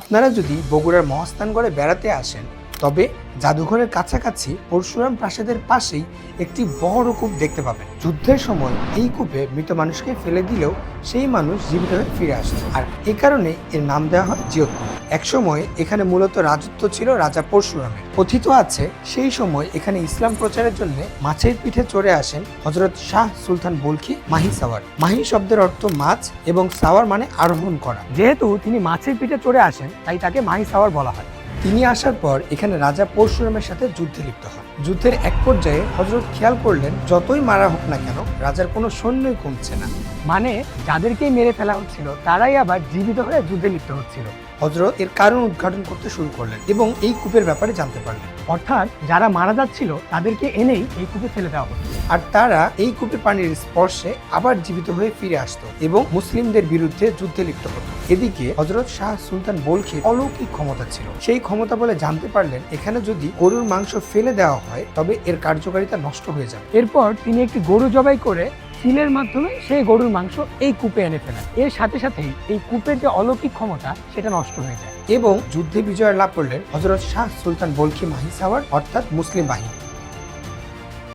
আপনারা যদি বগুড়ার মহাস্থানগড়ে বেড়াতে আসেন, তবে জাদুঘরের কাছাকাছি পরশুরাম প্রাসাদের পাশেই একটি বড় কূপ দেখতে পাবেন। যুদ্ধের সময় এই কূপে মৃত মানুষকে ফেলে দিলেও সেই মানুষ জীবিত হয়ে ফিরে আসে আর এ কারণে এর নাম দেওয়া হয় জিয়তপুর। একসময় এখানে মূলত রাজত্ব ছিল রাজা পরশুরামের। কথিত আছে, সেই সময় এখানে ইসলাম প্রচারের জন্য মাছের পিঠে চড়ে আসেন হজরত শাহ সুলতান বলখি মাহি সাওয়ার। মাহি শব্দের অর্থ মাছ এবং সাওয়ার মানে আরোহণ করা। যেহেতু তিনি মাছের পিঠে চড়ে আসেন, তাই তাকে মাহি সাওয়ার বলা হয়। তিনি আসার পর এখানে রাজা পরশুরামের সাথে যুদ্ধে লিপ্ত হন। যুদ্ধের এক পর্যায়ে হজরত খেয়াল করলেন, যতই মারা হোক না কেন, রাজার কোনো সৈন্যই কমছে না। মানে যাদেরকেই মেরে ফেলা হচ্ছিল তারাই আবার জীবিত হয়ে যুদ্ধে লিপ্ত হচ্ছিল। হজরত এর কারণ উদ্ঘাটন করতে শুরু করলেন এবং এই কূপের ব্যাপারে জানতে পারলেন। অর্থাৎ যারা মারা যাচ্ছিল তাদেরকে এনেই এই কূপে ফেলে দেওয়া হতো আর তারা এই কূপে পানির স্পর্শে আবার জীবিত হয়ে ফিরে আসতো এবং মুসলিমদের বিরুদ্ধে যুদ্ধে লিপ্ত হতো। এদিকে হজরত শাহ সুলতান বলখির অলৌকিক ক্ষমতা ছিল। সেই ক্ষমতা বলে জানতে পারলেন এখানে যদি গরুর মাংস ফেলে দেওয়া হয় তবে এর কার্যকারিতা নষ্ট হয়ে যাবে। এরপর তিনি একটি গরু জবাই করে সিলের মাধ্যমে সেই গরুর মাংস এই কূপে এনে ফেলেন এর সাথে সাথে এই কূপের যে অলৌকিক ক্ষমতা, সেটা নষ্ট হয়ে যায়। এবং যুদ্ধে বিজয় লাভ করলেন হজরত শাহ সুলতান বলকি মাহি সাওয়ার অর্থাৎ মুসলিম বাহিনী।